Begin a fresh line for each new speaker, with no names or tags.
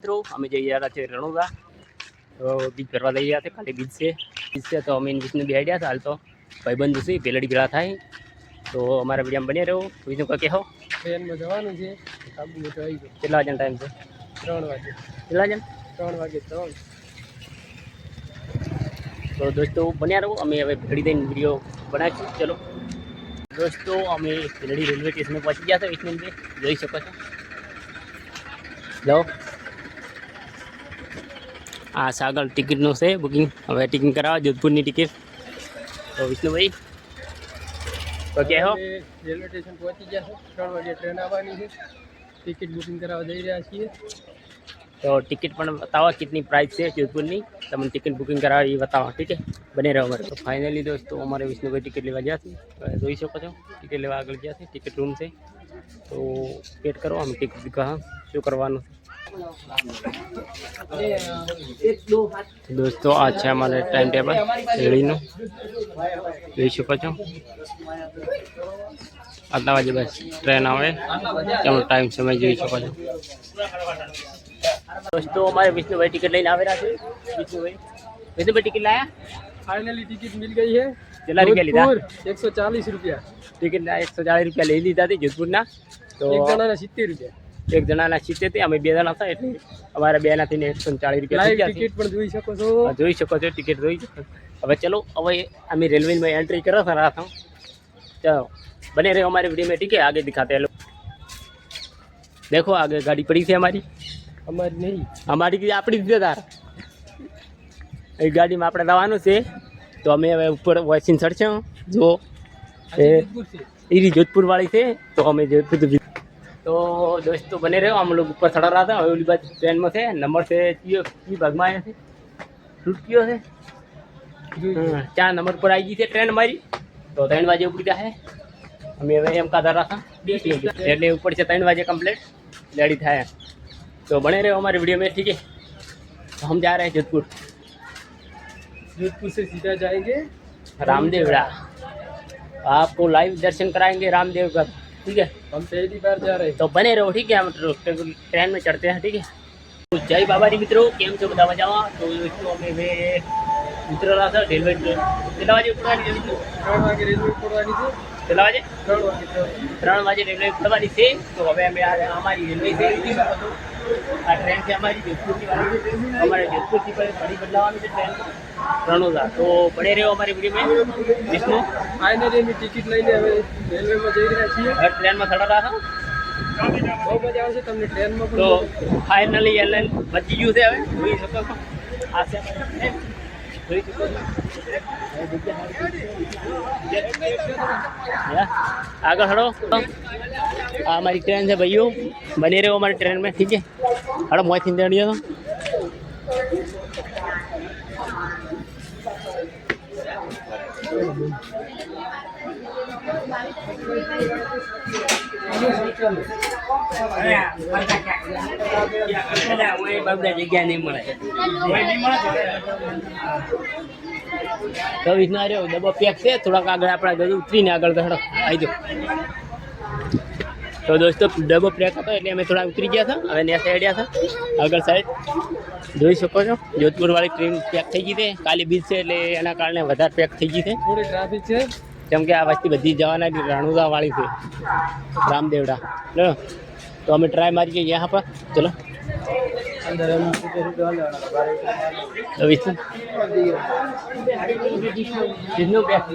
મિત્રો અમે જઈ રહ્યા છે રણુદા. તો બીજ ભરવા જઈ રહ્યા છે ખાલી બીજ છે. બીજ છે તો અમે બીજને બેહાડ્યા હતા હાલ તો ભાઈબંધ છે પેલડી ભેળા થાય. તો અમારા વિડીયામાં બની રહ્યો બીજું કોઈ કહો
ટ્રેનમાં જવાનું છે.
કેટલા વાગ્યાનો ટાઈમ છે?
ત્રણ વાગે.
કેટલા વાગ્યા
ત્રણ વાગે ત્રણ.
તો દોસ્તો બન્યા રહો. અમે હવે ભેળી દઈને વીડિયો બનાવીશું. ચલો. દોસ્તો અમે ભેલડી રેલવે સ્ટેશને પહોંચી ગયા છે વિષ્ણુભાઈ જોઈ શકો છો. જાઓ. આ સાગર ટિકિટનું છે બુકિંગ હવે ટિકિટ કરાવો જોધપુરની ટિકિટ તો વિષ્ણુભાઈ તો કહો
અમે રેલવે સ્ટેશન પહોંચી ગયા છે ત્રણ વાગે ટ્રેન આવવાની છે ટિકિટ બુકિંગ કરાવવા જઈ રહ્યા છીએ
તો ટિકિટ પણ બતાવો કેટલી પ્રાઇસ છે જોધપુરની તમને ટિકિટ બુકિંગ કરાવી એ બતાવો ઠીક છે બને રહો અમારે તો ફાઇનલી દોસ્તો અમારે વિષ્ણુભાઈ ટિકિટ લેવા ગયા છે હવે જોઈ શકો છો ટિકિટ લેવા આગળ ગયા છે ટિકિટ રૂમ છે તો વેટ કરો અમે ટિકિટ કહા શું કરવાનું છે દોસ્તો આ છે અમારે ટાઈમ ટેબલ રેડીનું જોઈ શકો છો આટલા વાગે બસ ટ્રેન આવે તેનો ટાઈમ સમય જોઈ શકો છો દોસ્તો અમારે વિષ્ણુભાઈ ટિકિટ લઈને આવેલા છે વિષ્ણુભાઈ વિષ્ણુભાઈ ટિકિટ લાયા
ફાઇનલી ટિકિટ મિલ ગઈ છે
કેટલા રૂપિયા લીધા
એકસો ચાલીસ રૂપિયા
ટિકિટ એકસો ચાલીસ રૂપિયા લઈ લીધા હતી જોધપુરના તો
એક જણાના સિત્તેર રૂપિયા
એક જણાના સિત્તેર હતી અમે બે જણા હતા એટલે અમારે બે નાથી એકસો ચાલીસ રૂપિયા થઈ
લાઈવ
ગયા છે
ટિકિટ પણ જોઈ શકો છો
હા, જોઈ શકો છો ટિકિટ જોઈ શકો છો. હવે ચલો હવે અમે રેલવેમાં एंट्री करा था रहा था चलो बने रहे हमारे वीडियो में ठीक है आगे दिखाते हैं लोग देखो आगे गाड़ी पड़ी थी हमारी
અમારી નહીં
અમારી કીધી આપણી જ છે તાર એ ગાડીમાં આપણે જવાનું છે તો અમે હવે ઉપર વોઇસિંગ ચડશે જો
આજે
એ-
જોધપુર છે
એરી જોધપુર વાળી છે તો અમે જોધપુર થી- तो दोस्तों तो बने रहे हम लोग ऊपर चढ़ा रहा था और बाद ट्रेन में से नंबर से भगमाए थे शूट किए थे हाँ,
चार
नंबर पर आई गई थी ट्रेन हमारी तो तीन बजे उपरी है। हमें वही हम का धर रहा था डेली ऊपर से तीन बाजे कंप्लीट गाड़ी था। तो बने रहे हमारे वीडियो में ठीक है? तो हम जा रहे हैं जोधपुर।
जोधपुर से सीधा जाएँगे।
रामदेवड़ा। आपको लाइव दर्शन कराएँगे रामदेव का। ठीक है
हम पहली बार जा रहे हैं
तो बने रहो ठीक है हम ट्रे- ट्रेन में चढ़ते हैं ठीक है તો જય બાબાજી મિત્રો કેમ છો બધા મજામાં તો મિત્રો અમે હવે ઉતરેલા હતા રેલવે ટ્રેન. કેટલા વાગે ઉપડવાની મિત્રો?
ત્રણ વાગે રેલવે ઉપડવાની છે.
કેટલા વાગે?
ત્રણ વાગે ત્રણ
વાગે. રેલવે ઉપડવાની છે. તો હવે અમે આ અમારી રેલવે છે. આ ટ્રેન છે અમારી જોધપુરથી. અમારે જોધપુરથી પણ ફરી બદલાવાની છે ટ્રેન. રણોદા. તો બને રહ્યો અમારી વિડીયોમાં વિષ્ણુ?
ફાઇનલી અમે ટિકિટ લઈને હવે રેલવેમાં જઈ રહ્યા છીએ.
હવે ટ્રેનમાં ચડેલા હતા
બહુ મજા આવશે તમને ટ્રેનમાં
તો ફાઇનલી એરલાઇન બચી ગયું છે હવે. જોઈ શકો છો. આ છે. આગળ હડો આ અમારી ટ્રેન છે ભાઈઓ. બની રહ્યો અમારી ટ્રેન મેં, ઠીક છે? હડો મોથી ચડીએ તો Thank you. તો વિષ્ણુ રહ્યો, ડબ્બો પેક છે, થોડાક આગળ આપણે ગજુ, ઉતરીને આગળ તો આવી જાઓ. તો દોસ્તો, ડબ્બો પેક હતો એટલે અમે થોડા ઉતરી ગયા હતા, હવે ત્યાં સાઈડ આગળ સાઈડ જોઈ શકો છો જોધપુર વાળી ટ્રેન પેક થઈ ગઈ છે, કાલી બીજ છે એટલે એના કારણે વધારે પેક થઈ ગઈ છે.
થોડી ટ્રાફિક છે.
કેમ કે આ વસ્તી બધી જવાના રણુદા વાળી છે રામદેવડા લો તો અમે ટ્રાય મારી જઈએ यहाँ પર ચલો
અંદર એમ સીધે સીધું હાલે.
તો વિષ્ણુ વિષ્ણુ પેક